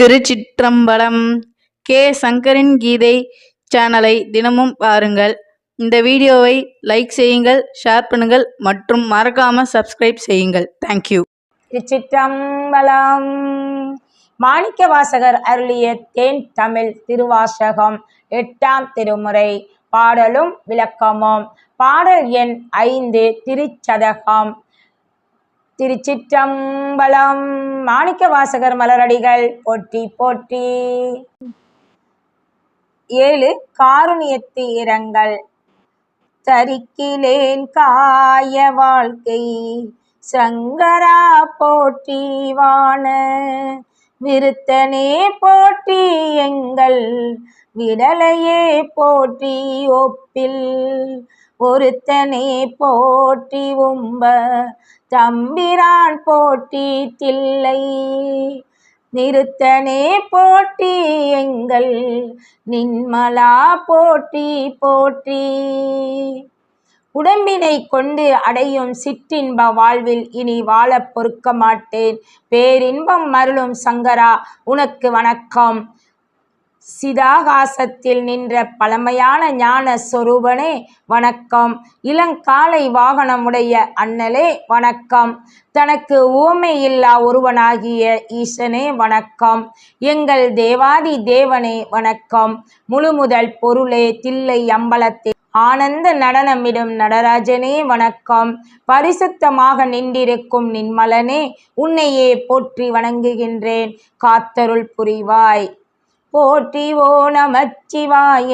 திருச்சிற்றம்பலம் K. சங்கரின் கீதை சேனலை தினமும் பாருங்கள். இந்த வீடியோவை லைக் செய்யுங்கள் ஷேர் பண்ணுங்கள் மற்றும் மறக்காம சப்ஸ்கிரைப் செய்யுங்கள். தேங்க்யூ திருச்சிற்றம்பலம். மாணிக்க வாசகர் அருளிய தேன் தமிழ் திருவாசகம் எட்டாம் திருமுறை. பாடலும் விளக்கமும். பாடல் எண் ஐந்து திருச்சதகம். திருச்சிற்றம்பலம். மாணிக்க வாசகர் மலரடிகள். போற்றி போற்றி ஏழு காருணியத்து இரங்கல். தரிக்கிலேன் காய வாழ்க்கை. சங்கரா போற்றி வான. விருத்தனே போற்றி எங்கள். விடலையே போற்றி ஒப்பில். ஒருத்தனே போற்றி உம்ப தம்பிரான் போற்றி தில்லை நிறுத்தனே போற்றி எங்கள் நின்மலா போற்றி போற்றி. உடம்பினை கொண்டு அடையும் சிற்றின்ப வாழ்வில் இனி வாழப் பொறுக்க மாட்டேன். பேரின்பம் மருளும் சங்கரா உனக்கு வணக்கம். சிதாகாசத்தில் நின்ற பழமையான ஞான சொரூபனே வணக்கம். இளங்காலை வாகனமுடைய அண்ணலே வணக்கம். தனக்கு ஊமையில்லா ஒருவனாகிய ஈசனே வணக்கம். எங்கள் தேவாதி தேவனே வணக்கம். முழுமுதல் பொருளே தில்லை அம்பலத்தில் ஆனந்த நடனமிடும் நடராஜனே வணக்கம். பரிசுத்தமாக நின்றிருக்கும் நின்மலனே உன்னையே போற்றி வணங்குகின்றேன். காத்தருள் புரிவாய். போற்றிவோ ஓ நமச்சிவாய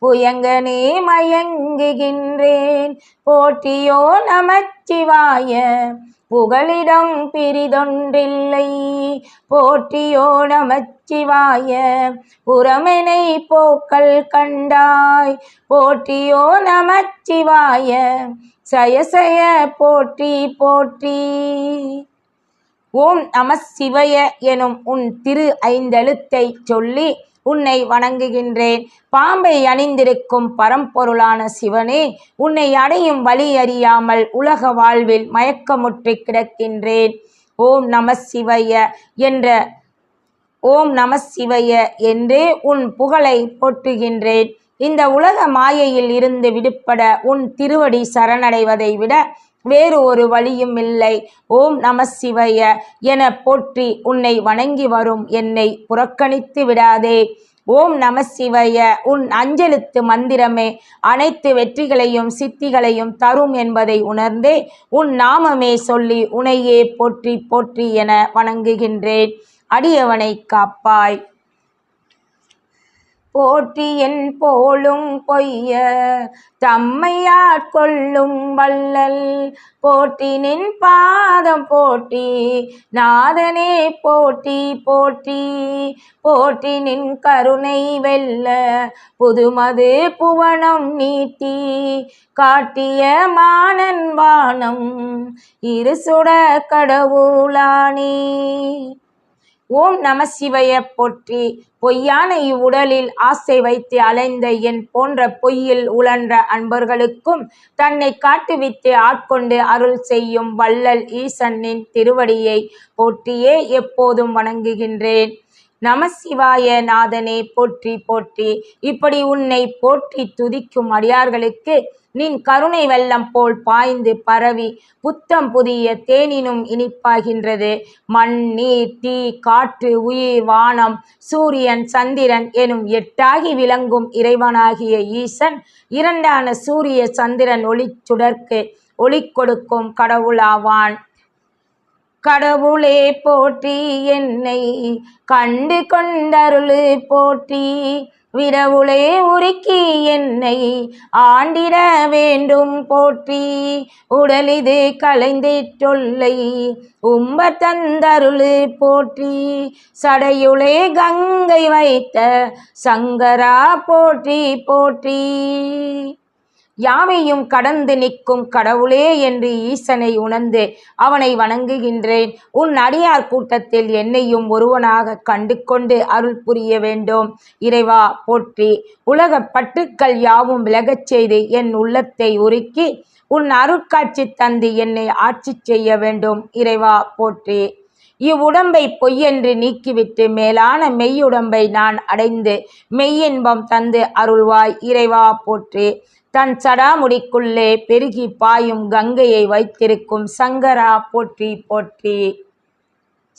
புயங்கனே மயங்குகின்றேன். போற்றியோ நமச்சிவாய புகழிடம் பிரிதொன்றில்லை. போற்றியோ நமச்சிவாய புறமெனை போக்கள் கண்டாய். போற்றியோ நமச்சிவாய சயசய போற்றி போற்றி. ஓம் நம சிவய எனும் உன் திரு ஐந்தெழுத்தை சொல்லி உன்னை வணங்குகின்றேன். பாம்பை அணிந்திருக்கும் பரம்பொருளான சிவனே உன்னை அடையும் வழி அறியாமல் உலக வாழ்வில் மயக்கமுற்றி கிடக்கின்றேன். ஓம் நம சிவய என்ற ஓம் நம சிவய என்றே உன் புகழை போற்றுகின்றேன். இந்த உலக மாயையில் இருந்து விடுபட உன் திருவடி சரணடைவதை விட வேறு ஒரு வழியும் இல்லை. ஓம் நம சிவய என போற்றி உன்னை வணங்கி வரும் என்னை புறக்கணித்து விடாதே. ஓம் நம சிவய உன் அஞ்சலுத்து மந்திரமே. அனைத்து வெற்றிகளையும் சித்திகளையும் தரும் என்பதை உணர்ந்தே உன் நாமமே சொல்லி உனையே போற்றி போற்றி என வணங்குகின்றேன். அடியவனை காப்பாய். போற்றி என் போலும் பொய்ய தம்மையாட்கொள்ளும் வள்ளல். போற்றி நின் பாதம் போற்றி நாதனே போற்றி போற்றி. போற்றி நின் கருணை வெல்ல புதுமது புவனம் நீட்டி காட்டிய மானன் வானம் இருசுட கடவுளானே. ஓம் நம சிவய போற்றி. பொய்யான இவ்வுடலில் ஆசை வைத்து அலைந்த என் போன்ற பொய்யில் உழன்ற அன்பர்களுக்கும் தன்னை காட்டுவித்து ஆட்கொண்டு அருள் செய்யும் வள்ளல் ஈசனின் திருவடியை போற்றியே எப்போதும் வணங்குகின்றேன். நம சிவாய நாதனே போற்றி போற்றி. இப்படி உன்னை போற்றி துதிக்கும் அடியார்களுக்கு நின் கருணை வெள்ளம் போல் பாய்ந்து பரவி புத்தம் புதிய தேனினும் இனிப்பாகின்றது. மண் நீர் தீ காற்று உயிர் வானம் சூரியன் சந்திரன் எனும் எட்டாகி விளங்கும் இறைவனாகிய ஈசன் இரண்டான சூரிய சந்திரன் ஒளிச்சுடர்க்கு ஒளி கொடுக்கும் கடவுளாவான் கடவுளே போற்றி என்னை கண்டு கொண்டருளு போற்றி விடவுளே உருக்கி என்னை ஆண்டிட வேண்டும் போற்றி. உடலிது கலைந்திட்டொல்லை உம்ப தந்தருளு போற்றி. சடையுளே கங்கை வைத்த சங்கரா போற்றி போற்றி. யாவையும் கடந்து நிற்கும் கடவுளே என்று ஈசனை உணர்ந்து அவனை வணங்குகின்றேன். உன் அடியார் கூட்டத்தில் என்னையும் ஒருவனாக கண்டு கொண்டு அருள் புரிய வேண்டும். இறைவா போற்றி. உலக பட்டுக்கள் யாவும் விலகச் செய்து என் உள்ளத்தை உருக்கி உன் அருட்காட்சி தந்து என்னை ஆட்சி செய்ய வேண்டும். இறைவா போற்றி. இவ்வுடம்பை பொய்யென்று நீக்கிவிட்டு மேலான மெய்யுடம்பை நான் அடைந்து மெய்யின்பம் தந்து அருள்வாய். இறைவா போற்றி. தன் சடாமுடிக்குள்ளே பெருகி பாயும் கங்கையை வைத்திருக்கும் சங்கரா போற்றி போற்றி.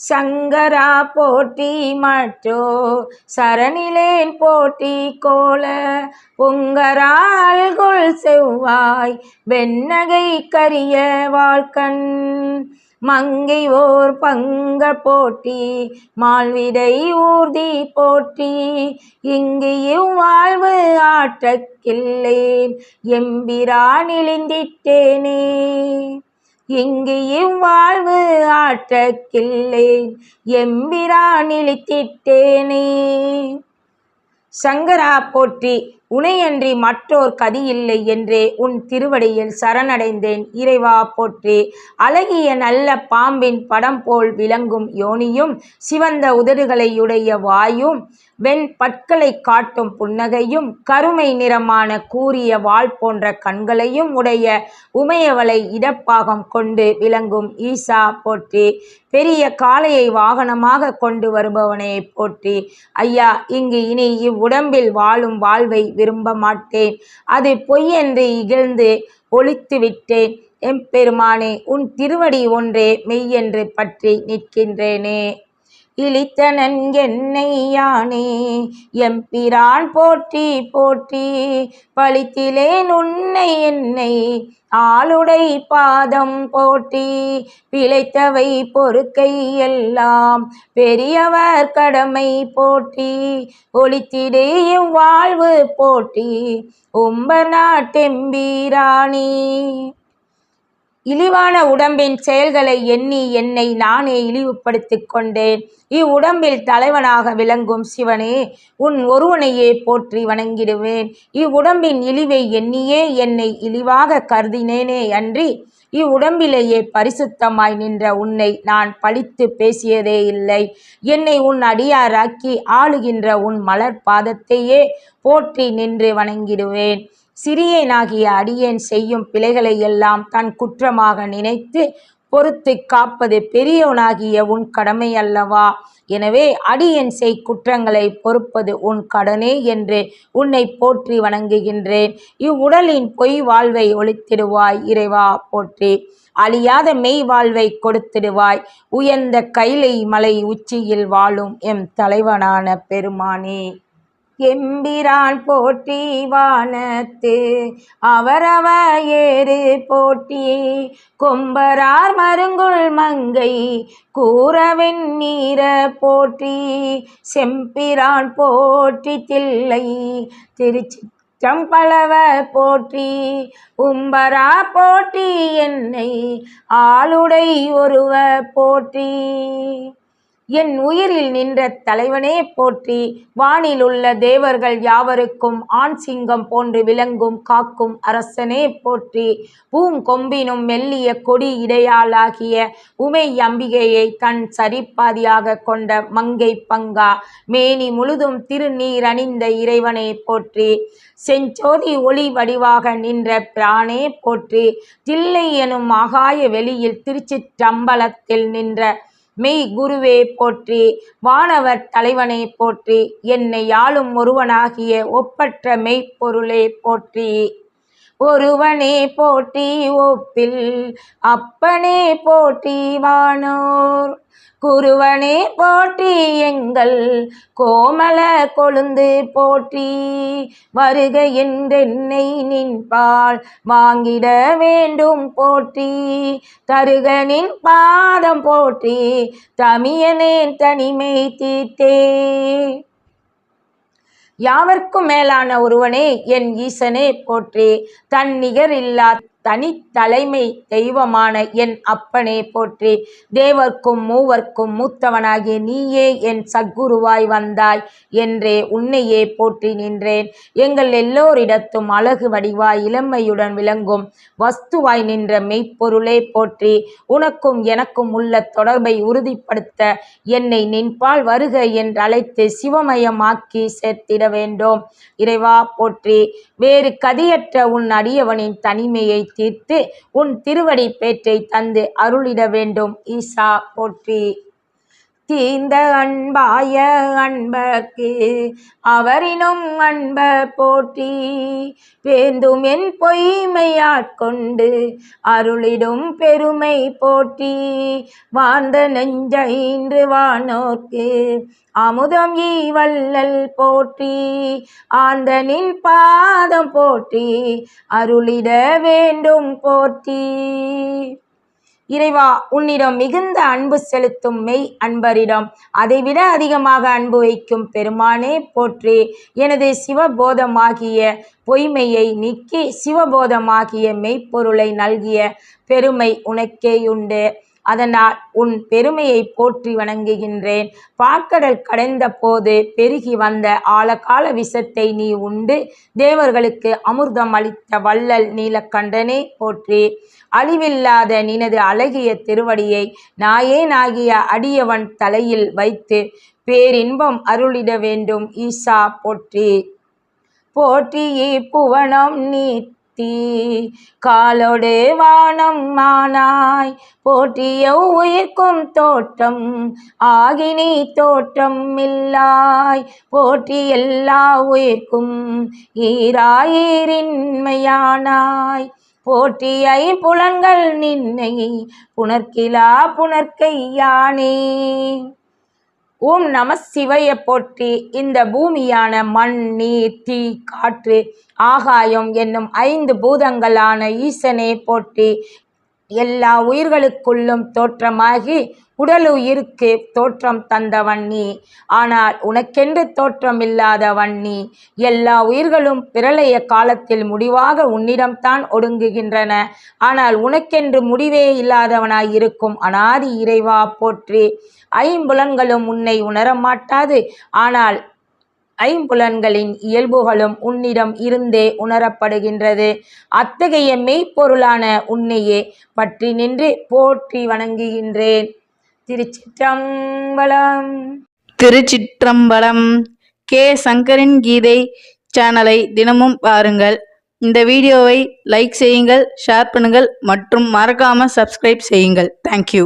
சங்கரா போட்டி மற்றோ சரணிலேன் போட்டி கோல. பொங்கரால்குள் செவ்வாய் வெண்ணகை கரிய வாழ்கண். மங்கை ஓர் பங்க போட்டி மால்விடை ஊர்தி போற்றி இங்கு இவ்வாழ்வு ஆற்றக்கில்லேன் எம்பிரான் இழிந்திட்டேனே இங்கு இவ்வாழ்வு ஆற்றக்கில்லேன் எம்பிரான் இழித்திட்டேனே சங்கரா போற்றி. உனையன்றி மற்றோர் கதியில்லை என்றே உன் திருவடியில் சரணடைந்தேன். இறைவா போற்றி. அழகிய நல்ல பாம்பின் படம் போல் விளங்கும் யோனியும் சிவந்த உதடுகளையுடைய வாயும் வெண் பற்களை காட்டும் புன்னகையும் கருமை நிறமான கூரிய வாள் போன்ற கண்களையும் உடைய உமையவளை இடப்பாகம் கொண்டு விளங்கும் ஈசா போற்றி பெரிய காளையை வாகனமாக கொண்டு வருபவனை போற்றி. ஐயா இங்கு இனி இவ்வுடம்பில் வாழும் வாழ்வை விரும்ப மாட்டேன். அது பொய்யென்று இகழ்ந்து ஒழித்து விட்டேன். எம்பெருமானே உன் திருவடி ஒன்றே மெய்யென்று பற்றி நிற்கின்றேனே. இழித்தனன் என்னை யானே? எம்பிரான் போற்றி போற்றி பழித்திலேன் உன்னை என்னை. ஆளுடை பாதம் போற்றி பிழைத்தவை பொறுக்கை எல்லாம். பெரியவர் கடமை போற்றி ஒளித்திடேயும் வாழ்வு போற்றி. உம்பர் நாட்டெம்பீராணி. இழிவான உடம்பின் செயல்களை எண்ணி என்னை நானே இழிவுபடுத்தி கொண்டேன். இவ்வுடம்பில் தலைவனாக விளங்கும் சிவனே உன் ஒருவனையே போற்றி வணங்கிடுவேன். இவ்வுடம்பின் இழிவை எண்ணியே என்னை இழிவாக கருதினேனே அன்றி இவ்வுடம்பிலேயே பரிசுத்தமாய் நின்ற உன்னை நான் பழித்து பேசியதே இல்லை. என்னை உன் அடியாராக்கி ஆளுகின்ற உன் மலர் பாதத்தையே போற்றி நின்று வணங்கிடுவேன். சிறியேனாகிய அடியேன் செய்யும் பிழைகளை எல்லாம் தன் குற்றமாக நினைத்து பொறுத்து காப்பது பெரியவனாகிய உன் கடமை அல்லவா? எனவே அடியன் செய் குற்றங்களை பொறுப்பது உன் கடனே என்று உன்னை போற்றி வணங்குகின்றேன். இவ்வுடலின் பொய் வாழ்வை ஒழித்திடுவாய் இறைவா போற்றி. அழியாத மெய் வாழ்வை கொடுத்திடுவாய் உயர்ந்த கைலை மலை உச்சியில் வாழும் எம் தலைவனான பெருமானே. எம்பிரான் போற்றி வானத்து அவரவ ஏறு போட்டி கொம்பரார் மருங்குள் மங்கை கூறவெண் நீர போற்றி. செம்பிரான் போற்றி தில்லை திருச்சி பலவ போற்றி. உம்பரா போற்றி என்னை ஆளுடை ஒருவ போற்றி. என் உயிரில் நின்ற தலைவனே போற்றி வானில் உள்ள தேவர்கள் யாவருக்கும் ஆண் சிங்கம் போன்று விளங்கும் காக்கும் அரசனே போற்றி. பூங்கொம்பினும் மெல்லிய கொடி இடையாளாகிய உமை அம்பிகையை தன் சரிப்பாதியாக கொண்ட மங்கை பங்கா மேனி முழுதும் திருநீர் அணிந்த இறைவனை போற்றி. செஞ்சோதி ஒளி வடிவாக நின்ற பிரானே போற்றி. தில்லை எனும் ஆகாய வெளியில் திருச்சிற்றம்பலத்தில் நின்ற மெய் குருவே போற்றி வானவர் தலைவனை போற்றி என்னை யாழும் ஒருவனாகிய ஒப்பற்ற மெய்ப்பொருளே போற்றி. ஒருவனே போட்டி ஒப்பில் அப்பனே போட்டி வானோர். குருவனே போட்டி எங்கள் கோமல கொழுந்து போற்றி வருக என்றென்னை நின்பால் வாங்கிட வேண்டும் போற்றி தருகனின் பாதம் போற்றி தமியனேன் தனிமை தீர்த்தே. யாவர்க்கும் மேலான ஒருவனே என் ஈசனே போற்றி. தன் நிகர் நிகரில்லா தனித்தலைமை தெய்வமான என் அப்பனே போற்றி. தேவர்க்கும் மூவர்க்கும் மூத்தவனாகிய நீயே என் சத்குருவாய் வந்தாய் என்றே உன்னையே போற்றி நின்றேன். எங்கள் எல்லோரிடத்தும் அழகு வடிவாய் இளமையுடன் விளங்கும். வஸ்துவாய் நின்ற மெய்ப்பொருளே போற்றி. உனக்கும் எனக்கும் உள்ள தொடர்பை உறுதிப்படுத்த என்னை நின்பால் வருக என்று அழைத்து சிவமயமாக்கி சேர்த்திட வேண்டும். இறைவா போற்றி. வேறு கதியற்ற உன் அடியவனின் தனிமையை தீர்த்து உன் திருவடி பேற்றை தந்து அருளிட வேண்டும். ஈசா போற்றி. கீந்த அன்பாய அன்பக்கு அவரினும் அன்ப போற்றி வேந்தும் என் பொய்மையாட்கொண்டு அருளிடும் பெருமை போற்றி வாழ்ந்த நெஞ்சைன்று வானோர்க்கு அமுதம் ஈவல்லல் போற்றி ஆந்தனின் பாதம் போற்றி அருளிட வேண்டும் போற்றி. இறைவா உன்னிடம் மிகுந்த அன்பு செலுத்தும் மெய் அன்பரிடம். அதைவிட அதிகமாக அன்பு வைக்கும் பெருமானே போற்றி. எனது சிவபோதமாகிய பொய்மையை நீக்கி சிவபோதமாகிய மெய்ப்பொருளை நல்கிய பெருமை உனக்கேயுண்டு. அதனால் உன் பெருமையை போற்றி வணங்குகின்றேன். பாற்கடல் கடைந்த போது பெருகி வந்த ஆழகால விஷத்தை நீ உண்டு. தேவர்களுக்கு அமிர்தம் அளித்த வள்ளல் நீலக்கண்டனே போற்றி. அழிவில்லாத நினது அழகிய திருவடியை நாயேனாகிய அடியவன் தலையில் வைத்து பேரின்பம் அருளிட வேண்டும். ஈசா போற்றி. போற்றி புவனம் நீ தீ காலோடு வானம் மானாய். போற்றிய உயிர்க்கும் தோற்றம் ஆகினி தோற்றம் இல்லாய். போற்றி எல்லா உயிர்க்கும் ஈராயிரின்மையானாய். போட்டியை புலன்கள் நின்னை புனர்கிலா புணர்க்கையானே. ஓம் நம சிவைய போற்றி இந்த பூமியான மண் நீர் தீ காற்று ஆகாயம் என்னும் ஐந்து பூதங்களான ஈசனே போற்றி எல்லா உயிர்களுக்குள்ளும் தோற்றமாகி உடலுயிருக்கு தோற்றம் தந்தவன் நீ. ஆனால் உனக்கென்று தோற்றம் இல்லாதவன் நீ. எல்லா உயிர்களும் பிரளய காலத்தில் முடிவாக உன்னிடம்தான் ஒடுங்குகின்றன. ஆனால் உனக்கென்று முடிவே இல்லாதவனாய் இருக்கும் அனாதி இறைவா போற்றி. ஐம்புலன்களும் உன்னை உணரமாட்டாது. ஆனால் ஐம்புலன்களின் இயல்புகளும் உன்னிடம் இருந்தே உணரப்படுகின்றது. அத்தகைய மெய்ப்பொருளான உன்னையே பற்றி நின்று போற்றி வணங்குகின்றேன். திருச்சிற்றம்பலம். திருச்சிற்றம்பலம். கே. சங்கரின் கீதை சேனலை தினமும் பாருங்கள். இந்த வீடியோவை லைக் செய்யுங்கள் ஷேர் பண்ணுங்கள் மற்றும் மறக்காமல் சப்ஸ்கிரைப் செய்யுங்கள். தேங்க்யூ